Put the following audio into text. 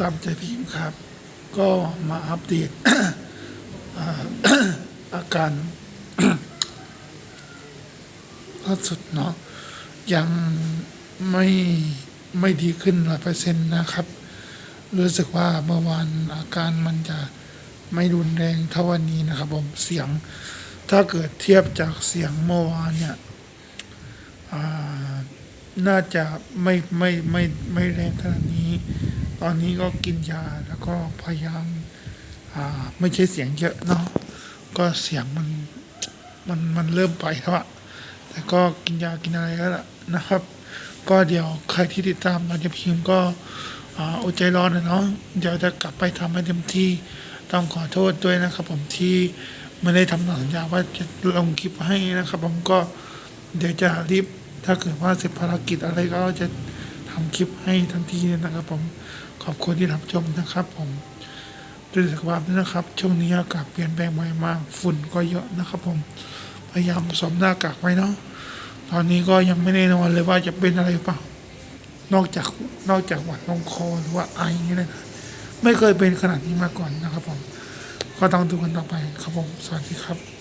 ตามใจพิมพ์ครับ ก็มาอัปเดตอาการล่าสุดเนาะยังไม่ไม่ดีขึ้นร้อยเปอร์เซ็นต์นะครับ รู้สึกว่าเมื่อวานอาการมันจะไม่รุนแรงเท่าวันนี้นะครับผมเสียงถ้าเกิดเทียบจากเสียงเมื่อวานเนี่ยน่าจะไม่ไม่ไม่ไม่แรงขนาดนี้ ตอนนี้ก็กินยาแล้วก็พยายามาไม่ใช่เสียงเยอะเนาะก็เสียงมันมันมันเริ่มไปแล้วอะแต่ก็กินยากินอะไรก็แล้วนะครับ ก็เดี๋ยวใครที่ติดตามเราจะพิมพ์ก็อ่าอดใจรอนะเนาะเดี๋ยวจะกลับไปทำให้เต็มที่ต้องขอโทษด้วยนะครับ ผมที่ไม่ได้ทำสัญญาว่าจะลงคลิปให้นะครับ ผมก็เดี๋ยวจะรีบถ้าเกิดว่าเสร็จภารกิจอะไรก็จะ ทำคลิปให้ทันทีนะครับ ผมขอบคุณที่รับชมนะครับ ผมด้วยสภาพนี้นะครับ ช่วงนี้อากาศเปลี่ยนแปลงบ่อยมากฝุ่นก็เยอะนะครับ ผมพยายามสวมหน้ากากไว้เนาะตอนนี้ก็ยังไม่แน่นอนเลยว่าจะเป็นอะไรเปล่านอกจากนอกจากหวัดลงคอหรือว่าไออย่างนี้เลยนะไม่เคยเป็นขนาดนี้มาก่อนนะครับ ผม ก็ต้องดูกันต่อไปครับผม สวัสดีครับ